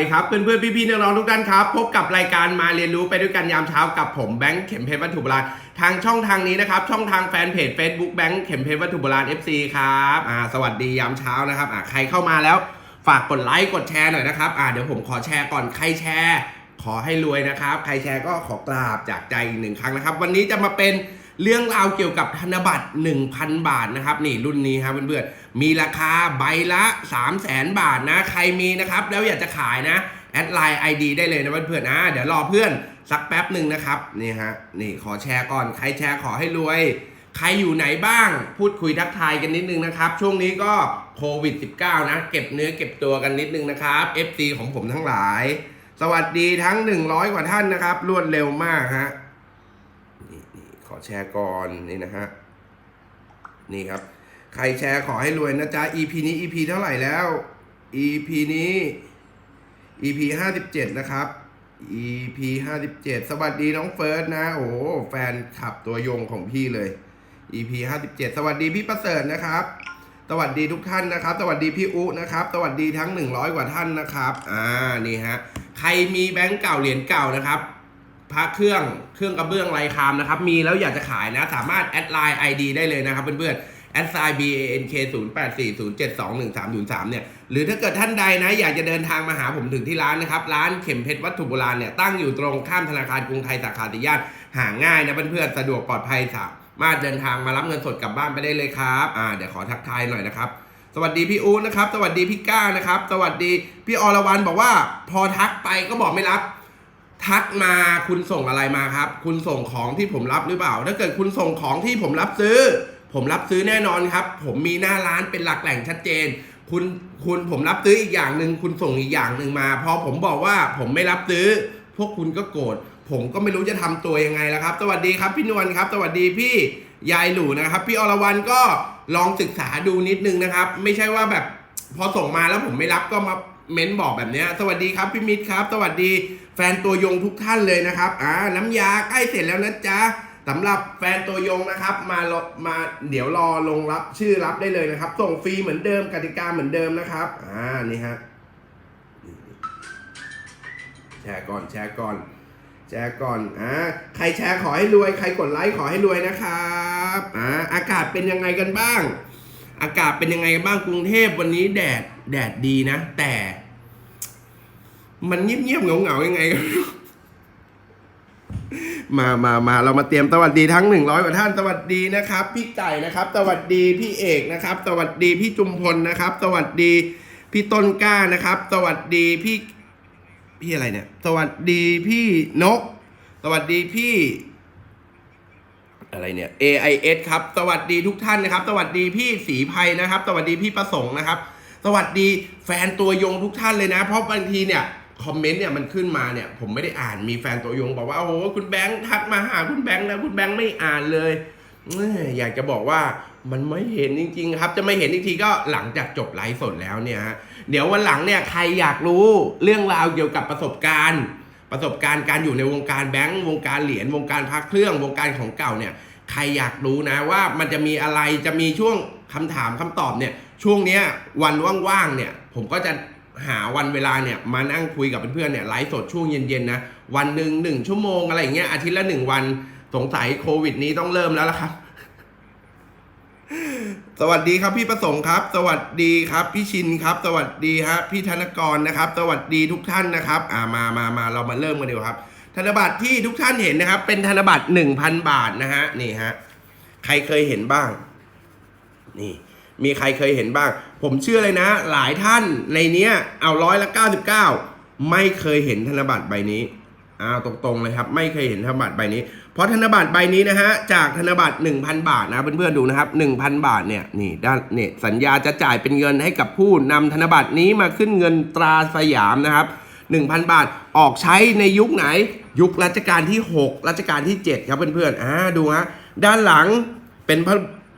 ดีครับเพื่อนเพื่อนพี่พี่ๆน้องๆทุกท่านครับ พบกับรายการมาเรียนรู้ไปด้วยกันยามเช้ากับผมแบงค์เข็มเพชรวัตถุโบราณทางช่องทางนี้นะครับ ช่องทางแฟนเพจ Facebook แบงค์เข็มเพชรวัตถุโบราณ FC ครับอ่าสวัสดียามเช้านะครับอ่าใครเข้ามาแล้ว ฝากกดไลค์กดแชร์หน่อยนะครับอ่าเดี๋ยวผมขอแชร์ก่อนใครแชร์ ขอให้รวยนะครับ ใครแชร์ก็ขอกราบจากใจอีกหนึ่งครั้งนะครับ วันนี้จะมาเป็น เรื่องราวเกี่ยวกับธนบัตร 1,000 บาทนะครับ นี่รุ่นนี้ครับเพื่อนๆมีราคาใบละ3 0 0แสนบาทนะ ใครมีนะครับ แล้วอยากจะขายนะ แอดไลน์ ID ได้เลยนะเพื่อนๆนะ เดี๋ยวรอเพื่อนสักแป๊บหนึ่งนะครับ นี่ฮะ นี่ขอแชร์ก่อน ใครแชร์ขอให้รวย ใครอยู่ไหนบ้าง พูดคุยทักทายกันนิดนึงนะครับ ช่วงนี้ก็โควิด -19 นะ เก็บเนื้อเก็บตัวกันนิดนึงนะครับ FC ของผมทั้งหลาย สวัสดีทั้ง 100 กว่าท่านนะครับ รวดเร็วมากฮะ ขอแชร์ก่อนนี่นะฮะนี่ครับ ใครแชร์ขอให้รวยนะจ๊ะ EP นี้ EP เท่าไหร่แล้ว EP นี้ EP ห้าสิบเจ็ดนะครับ EP ห้าสิบเจ็ดสวัสดีน้องเฟิร์สนะ โอ้แฟนขับตัวยงของพี่เลย EP ห้าสิบเจ็ดสวัสดีพี่ประเสริฐนะครับ สวัสดีทุกท่านนะครับ สวัสดีพี่อุนะครับ สวัสดีทั้ง100กว่าท่านนะครับ อ่า นี่ฮะ ใครมีแบงก์เก่าเหรียญเก่านะครับ พระเครื่องเครื่องกระเบื้องไรคามนะครับ มีแล้วอยากจะขายนะสามารถแอดไลน์ ID ได้เลยนะครับเพื่อนๆแอดไซน์ b a n k 0 8 4 0 7 2 1 3 0 3เนี่ยหรือถ้าเกิดท่านใดนะ อยากจะเดินทางมาหาผมถึงที่ร้านนะครับ ร้านเข็มเพชรวัตถุโบราณเนี่ยตั้งอยู่ตรงข้ามธนาคารกรุงไทยสาขาติยานหาง่ายนะเพื่อนๆสะดวกปลอดภัยสามารถเดินทางมารับเงินสดกลับบ้านไปได้เลยครับอ่าเดี๋ยวขอทักทายหน่อยนะครับ สวัสดีพี่อู๊ดนะครับ สวัสดีพี่ก้านะครับ สวัสดีพี่อรวรรณบอกว่าพอทักไปก็บอกไม่รับ ทักมาคุณส่งอะไรมาครับ คุณส่งของที่ผมรับหรือเปล่า ถ้าเกิดคุณส่งของที่ผมรับซื้อ ผมรับซื้อแน่นอนครับ ผมมีหน้าร้านเป็นหลักแหล่งชัดเจน คุณคุณผมรับซื้ออีกอย่างหนึ่งคุณส่งอีกอย่างหนึ่งมา พอผมบอกว่าผมไม่รับซื้อ พวกคุณก็โกรธผมก็ไม่รู้จะทำตัวยังไงแล้วครับ สวัสดีครับพี่นวลครับ สวัสดีพี่ยายหลูนะครับ พี่อรวรรณก็ลองศึกษาดูนิดนึงนะครับ ไม่ใช่ว่าแบบพอส่งมาแล้วผมไม่รับก็มา เม้นบอกแบบนี้สวัสดีครับพี่มิตรครับ สวัสดีแฟนตัวยงทุกท่านเลยนะครับอ่าน้ำยาใกล้เสร็จแล้วนะจ๊ะสำหรับแฟนตัวยงนะครับ มารอมาเดี๋ยวรอลงรับชื่อรับได้เลยนะครับ ส่งฟรีเหมือนเดิมกติกาเหมือนเดิมนะครับอ่านี่ฮะแชร์ก่อนแชร์ก่อน แชร์ก่อนอ่าใครแชร์ขอให้รวย ใครกดไลค์ขอให้รวยนะครับอ่าอากาศเป็นยังไงกันบ้าง อากาศเป็นยังไงกันบ้างกรุงเทพวันนี้แดดแดดดีนะ แต่ มันเงียบๆเหงาๆยังไงก็ไม่รู้มามามาเรามาเตรียมสวัสดีทั้งหนึ่งร้อยกว่าท่านสวัสดีนะครับ พี่ไก่นะครับสวัสดีพี่เอกนะครับสวัสดีพี่จุมพลนะครับสวัสดีพี่ต้นกล้านะครับสวัสดีพี่พี่อะไรเนี่ย สวัสดีพี่นก สวัสดีพี่ อะไรเนี่ย AIS ครับ สวัสดีทุกท่านนะครับ สวัสดีพี่สีภัยนะครับ สวัสดีพี่ประสงค์นะครับ สวัสดีแฟนตัวยงทุกท่านเลยนะ เพราะบางทีเนี่ย คอมเมนต์เนี่ยมันขึ้นมาเนี่ยผมไม่ได้อ่านมีแฟนตัวยงบอกว่าโอ้โหคุณแบงค์ทักมาหาคุณแบงค์นะคุณแบงค์ไม่อ่านเลยอยากจะบอกว่ามันไม่เห็นจริง ๆ ครับ จะไม่เห็นอีกทีก็หลังจากจบไลฟ์สดแล้วเนี่ยฮะเดี๋ยววันหลังเนี่ยใครอยากรู้เรื่องราวเกี่ยวกับประสบการณ์ ประสบการณ์การอยู่ในวงการแบงก์วงการเหรียญวงการพักเครื่องวงการของเก่าเนี่ยใครอยากรู้นะว่ามันจะมีอะไรจะมีช่วงคำถามคำตอบเนี่ยช่วงเนี้ยวันว่างๆเนี่ยผมก็จะ หาวันเวลาเนี่ยมานั่งคุยกับเพื่อนๆเนี่ยไลฟ์สดช่วงเย็นๆนะวันหนึ่งหนึ่งชั่วโมงอะไรอย่างเงี้ยอาทิตย์ละหนึ่งวันสงสัยโควิดนี้ต้องเริ่มแล้วละครับ สวัสดีครับพี่ประสงค์ครับ สวัสดีครับพี่ชินครับ สวัสดีฮะพี่ธนกรนะครับ สวัสดีทุกท่านนะครับ อ่ามามามาเรามาเริ่มกันดีกว่าครับ ธนบัตรที่ทุกท่านเห็นนะครับ เป็นธนบัตร1,000บาทนะฮะนี่ฮะใครเคยเห็นบ้าง นี่ มีใครเคยเห็นบ้าง ผมเชื่อเลยนะ หลายท่านในเนี้ยเอาร้อยละ 99 ไม่เคยเห็นธนบัตรใบนี้อ้าวตรงๆเลยครับ ไม่เคยเห็นธนบัตรใบนี้ เพราะธนบัตรใบนี้นะฮะจากธนบัตร 1,000 บาทนะเพื่อนๆดูนะครับ 1,000 บาทเนี่ยนี่ด้านเนี่ยสัญญาจะจ่ายเป็นเงินให้กับผู้นำธนบัตรนี้มาขึ้นเงินตราสยามนะครับ 1,000 บาทออกใช้ในยุคไหน ยุครัชกาลที่ 6 รัชกาลที่ 7 ครับเพื่อนๆอ่าดูฮะด้านหลังเป็น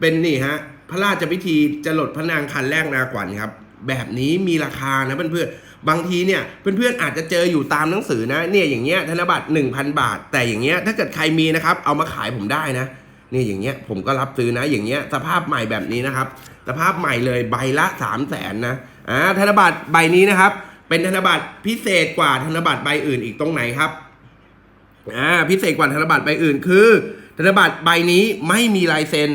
เป็นนี่ฮะ พระราชพิธีจรดพระนางคันแรกนาขวัญครับ แบบนี้มีราคานะเพื่อนๆบางทีเนี่ยเพื่อนๆอาจจะเจออยู่ตามหนังสือนะเนี่ยอย่างเงี้ยธนบัตร1,000 บาท แต่อย่างเงี้ยถ้าเกิดใครมีนะครับ เอามาขายผมได้นะเนี่ยอย่างเงี้ยผมก็รับซื้อนะอย่างเงี้ยสภาพใหม่แบบนี้นะครับ สภาพใหม่เลยใบละ 3 0 0แสนนะอ่าธนบัตรใบนี้นะครับ เป็นธนบัตรพิเศษกว่าธนบัตรใบอื่นอีกตรงไหนครับอ่าพิเศษกว่าธนบัตรใบอื่นคือ ธนบัตรใบนี้ไม่มีลายเซ็น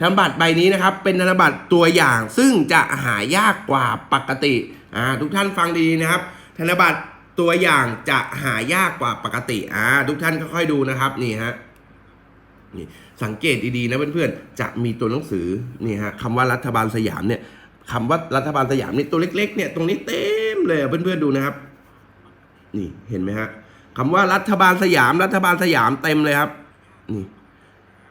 ธนบัตรใบนี้นะครับเป็นธนบัตรตัวอย่างซึ่งจะหายากกว่าปกติอ่าทุกท่านฟังดีนะครับ ธนบัตรตัวอย่างจะหายากกว่าปกติอ่าทุกท่านค่อยๆดูนะครับนี่ฮะนี่สังเกตดีๆนะเพื่อนๆจะมีตัวหนังสือนี่ฮะคำว่ารัฐบาลสยามเนี่ยคำว่ารัฐบาลสยามนี่ตัวเล็ก ๆ เนี่ยตรงนี้เต็มเลยเพื่อนๆดูนะครับ นี่เห็นไหมฮะคำว่ารัฐบาลสยามรัฐบาลสยามเต็มเลยครับ นี่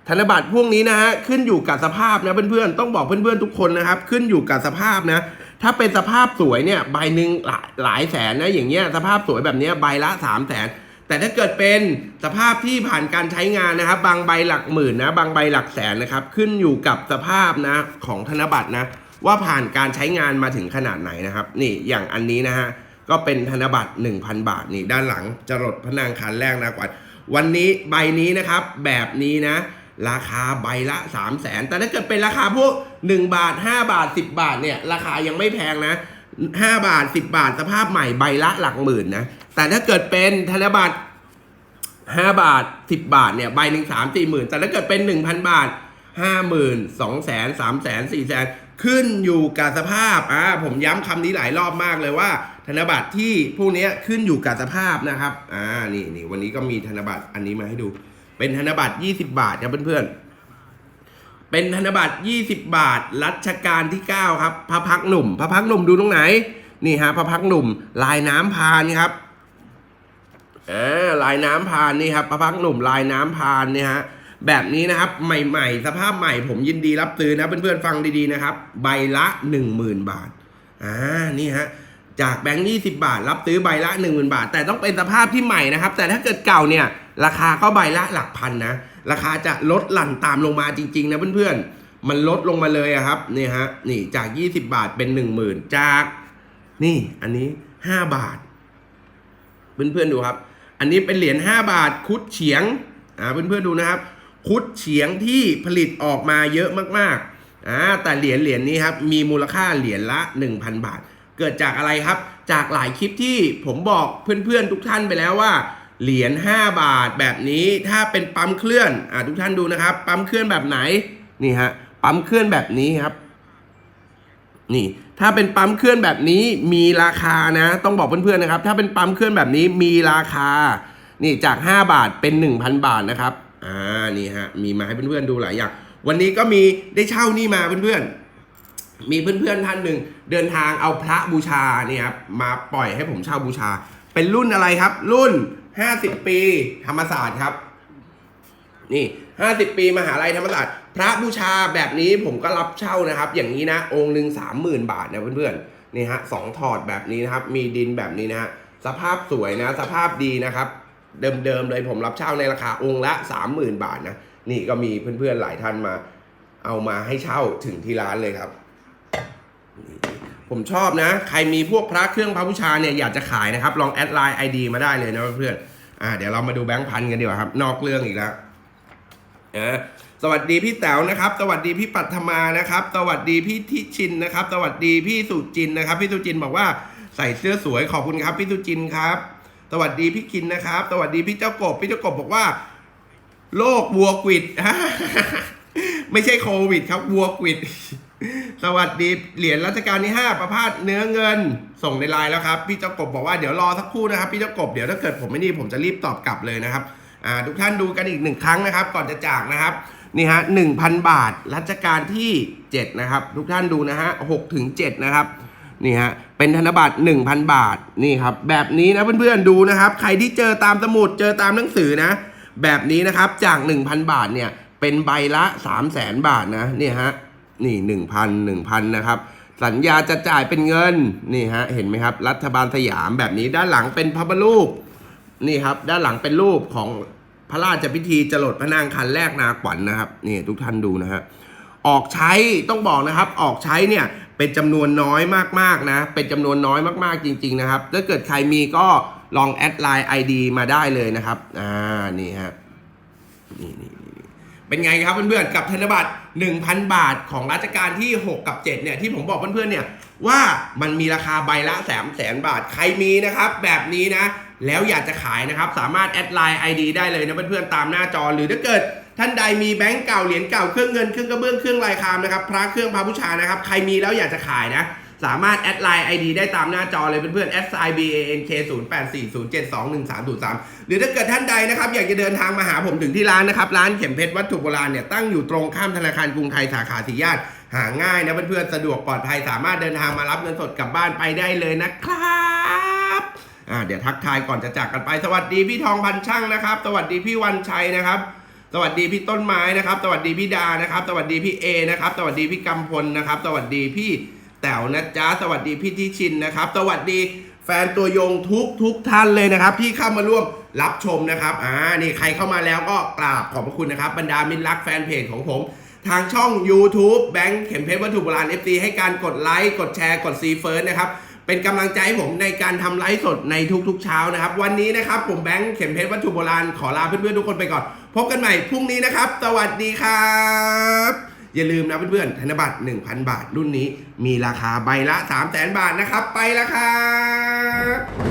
ธนบัตรพวกนี้นะฮะขึ้นอยู่กับสภาพนะเพื่อนๆต้องบอกเพื่อนๆทุกคนนะครับ ขึ้นอยู่กับสภาพนะ ถ้าเป็นสภาพสวยเนี่ยใบหนึ่งหลายหลายแสนนะอย่างเงี้ยสภาพสวยแบบเนี้ยใบละสามแสนแต่ถ้าเกิดเป็นสภาพที่ผ่านการใช้งานนะครับ บางใบหลักหมื่นนะ บางใบหลักแสนนะครับ ขึ้นอยู่กับสภาพนะของธนบัตรนะ ว่าผ่านการใช้งานมาถึงขนาดไหนนะครับ นี่อย่างอันนี้นะฮะก็เป็นธนบัตร 1,000 บาทนี่ด้านหลังจรดพนางคันแรกนะกว่าวันนี้ใบนี้นะครับแบบนี้นะ ราคาใบละ 3 0 0แสนแต่ถ้าเกิดเป็นราคาพวก 1 บาท 5 บาท 10 บาทเนี่ยราคายังไม่แพงนะ 5 บาท 10 บาทสภาพใหม่ใบละหลักหมื่นนะ แต่ถ้าเกิดเป็นธนบัตร5บาท 10 บาทเนี่ยใบหนึ่งสามสี่หมื่นแต่ถ้าเกิดเป็น 1,000 บาทห้าหมื่นสองแสนสามแสนสี่แสนขึ้นอยู่กับสภาพอ่าผมย้ำคำนี้หลายรอบมากเลยว่า ธนบัตรที่พวกนี้ขึ้นอยู่กับสภาพนะครับอ่านี่นี่วันนี้ก็มีธนบัตรอันนี้มาให้ดู เป็นธนบัตร 20 บาทครับเพื่อนๆ เป็นธนบัตร 20 บาท รัชกาลที่ 9 ครับ พระพักหนุ่ม พระพักหนุ่มดูตรงไหน นี่ฮะ พระพักหนุ่ม ลายน้ำพานครับอ่าลายน้ำพานนี่ครับ พระพักหนุ่ม ลายน้ำพานเนี่ยฮะ แบบนี้นะครับ ใหม่ๆ สภาพใหม่ผมยินดีรับซื้อนะเพื่อนๆ ฟังดีๆนะครับ ใบละ 10,000 บาท อ่า นี่ฮะจากแบงค์20 บาท รับซื้อใบละ 10,000 บาท แต่ต้องเป็นสภาพที่ใหม่นะครับ แต่ถ้าเกิดเก่าเนี่ย ราคาก็ใบละหลักพันนะ ราคาจะลดหลั่นตามลงมาจริง ๆ นะเพื่อนๆ มันลดลงมาเลยอะครับนี่ฮะนี่จาก 20 บาทเป็น 10,000 จาก นี่อันนี้ 5 บาท เพื่อนๆดูครับ อันนี้เป็นเหรียญ5บาทคุดเฉียงอ่าเพื่อนๆดูนะครับ คุดเฉียงที่ผลิตออกมาเยอะมากๆอ่าแต่เหรียญเหรียญนี้ครับมีมูลค่าเหรียญละ 1,000 บาท เกิดจากอะไรครับ จากหลายคลิปที่ผมบอกเพื่อนๆทุกท่านไปแล้วว่า เหรียญ5บาทแบบนี้ถ้าเป็นปั๊มเคลื่อนอ่าทุกท่านดูนะครับ ปั๊มเคลื่อนแบบไหนนี่ฮะปั๊มเคลื่อนแบบนี้ครับ นี่ ถ้าเป็นปั๊มเคลื่อนแบบนี้มีราคานะ ต้องบอกเพื่อนๆนะครับ ถ้าเป็นปั๊มเคลื่อนแบบนี้มีราคา นี่จาก 5 บาทเป็น 1,000 บาทนะครับอ่านี่ฮะมีมาให้เพื่อนๆดูหลายอย่างวันนี้ก็มีได้เช่านี่มาเพื่อนๆ มีเพื่อนๆท่านหนึ่งเดินทางเอาพระบูชาเนี่ยครับมาปล่อยให้ผมเช่าบูชา เป็นรุ่นอะไรครับ รุ่น 50ปีธรรมศาสตร์ครับ นี่ห้าสิบปีมหาลัยธรรมศาสตร์ พระบูชาแบบนี้ผมก็รับเช่านะครับ อย่างนี้นะ องค์หนึ่งสามหมื่นบาทนะเพื่อนๆนี่ฮะสองถอดแบบนี้นะครับ มีดินแบบนี้นะฮะสภาพสวยนะ สภาพดีนะครับ เดิมๆเลยผมรับเช่าในราคาองค์ละสามหมื่นบาทนะนี่ก็มีเพื่อนๆหลายท่านมา เอามาให้เช่าถึงที่ร้านเลยครับ ผมชอบนะ ใครมีพวกพระเครื่องพระบูชาเนี่ยอยากจะขายนะครับ ลองแอดไลน์ไอดีมาได้เลยนะเพื่อนอ่าเดี๋ยวเรามาดูแบงค์พันกันดีกว่าครับ นอกเรื่องอีกแล้วอ่าสวัสดีพี่แต๋วนะครับ สวัสดีพี่ปัทมานะครับ สวัสดีพี่ทิชินนะครับ สวัสดีพี่สุจินนะครับ พี่สุจินบอกว่าใส่เสื้อสวยขอบคุณครับ พี่สุจินครับ สวัสดีพี่กินนะครับ สวัสดีพี่เจ้ากบ พี่เจ้ากบบอกว่า โรควัวกวิดไม่ใช่โควิดครับวัวกวิด สวัสดีเหรียญรัชกาลที่ 5 ประพาสเนื้อเงิน ส่งในไลน์แล้วครับ พี่เจ้ากบบอกว่าเดี๋ยวรอสักครู่นะครับ พี่เจ้ากบเดี๋ยวถ้าเกิดผมไม่นี่ผมจะรีบตอบกลับเลยนะครับอ่าทุกท่านดูกันอีกหนึ่งครั้งนะครับ ก่อนจะจากนะครับนี่ฮะหนึ่งพันบาทรัชกาลที่7นะครับทุกท่านดูนะฮะหกถึงเจ็ดนะครับนี่ฮะเป็นธนบัตร1,000 บาทนี่ครับแบบนี้นะเพื่อนๆดูนะครับ ใครที่เจอตามสมุดเจอตามหนังสือนะ แบบนี้นะครับจาก 1,000 บาทเนี่ยเป็นใบละ 3 0 0แสนบาทนะนี่ฮะ นี่1,000 1,000นะครับ สัญญาจะจ่ายเป็นเงินนี่ฮะเห็นไหมครับ รัฐบาลสยามแบบนี้ด้านหลังเป็นพระบรูปนี่ครับ ด้านหลังเป็นรูปของพระราชพิธีจรดพระนางคันแรกนาขวัญนนะครับนี่ทุกท่านดูนะฮะออกใช้ต้องบอกนะครับ ออกใช้เนี่ยเป็นจำนวนน้อยมากๆนะ เป็นจำนวนน้อยมากๆจริง ๆ นะครับ ถ้าเกิดใครมีก็ลองแอดไลน์ ID มาได้เลยนะครับ อ่า นี่ฮะ นี่นี่ เป็นไงครับเพื่อนๆกับธนบัตร 1,000 บาทของรัชกาลที่ 6 กับ 7 เนี่ยที่ผมบอกเพื่อนๆเนี่ยว่ามันมีราคาใบละ3 0 0แสนบาทใครมีนะครับ แบบนี้นะ แล้วอยากจะขายนะครับ สามารถแอดไลน์ ID ได้เลยนะเพื่อนๆตามหน้าจอหรือถ้าเกิดท่านใดมีแบงก์เก่าเหรียญเก่าเครื่องเงินเครื่องกระเบื้องเครื่องลายคามนะครับพระเครื่องพระบูชานะครับ ใครมีแล้วอยากจะขายนะ สามารถแอดไลน์ ID ได้ตามหน้าจอเลยเพื่อนๆ s i b a n k 0 8 4 0 7 2 1 3 0 3 หรือถ้าเกิดท่านใดนะครับ อยากจะเดินทางมาหาผมถึงที่ร้านนะครับ ร้านเข็มเพชรวัตถุโบราณเนี่ยตั้งอยู่ตรงข้ามธนาคารกรุงไทยสาขาสีญาติหาง่ายนะเพื่อนๆ สะดวกปลอดภัยสามารถเดินทางมารับเงินสดกลับบ้านไปได้เลยนะครับอ่าเดี๋ยวทักทายก่อนจะจากกันไป สวัสดีพี่ทองพันช่างนะครับ สวัสดีพี่วันชัยนะครับ สวัสดีพี่ต้นไม้นะครับ สวัสดีพี่ดานะครับ สวัสดีพี่เอนะครับ สวัสดีพี่กำพลนะครับ สวัสดีพี่ แต๋วนะจ๊ะสวัสดีพี่ทิชินนะครับ สวัสดีแฟนตัวยงทุกทุกท่านเลยนะครับ ที่เข้ามาร่วมรับชมนะครับอ่านี่ใครเข้ามาแล้วก็กราบขอบพระคุณนะครับ บรรดามิตรรักแฟนเพจของผม ทางช่อง YouTube แบงค์เข็มเพชรวัตถุโบราณ FT ให้การกดไลค์กดแชร์กดซีเฟิร์สนะครับเป็นกำลังใจให้ผมในการทำไลฟ์สดในทุกๆเช้านะครับ วันนี้นะครับผมแบงค์เข็มเพชรวัตถุโบราณขอลาเพื่อนๆทุกคนไปก่อน พบกันใหม่พรุ่งนี้นะครับ สวัสดีครับ อย่าลืมนะเพื่อนๆธนบัตร 1,000 บาทรุ่นนี้ มีราคาใบละ 3 0 0 0 0 0 บาทนะครับ ไปละครับ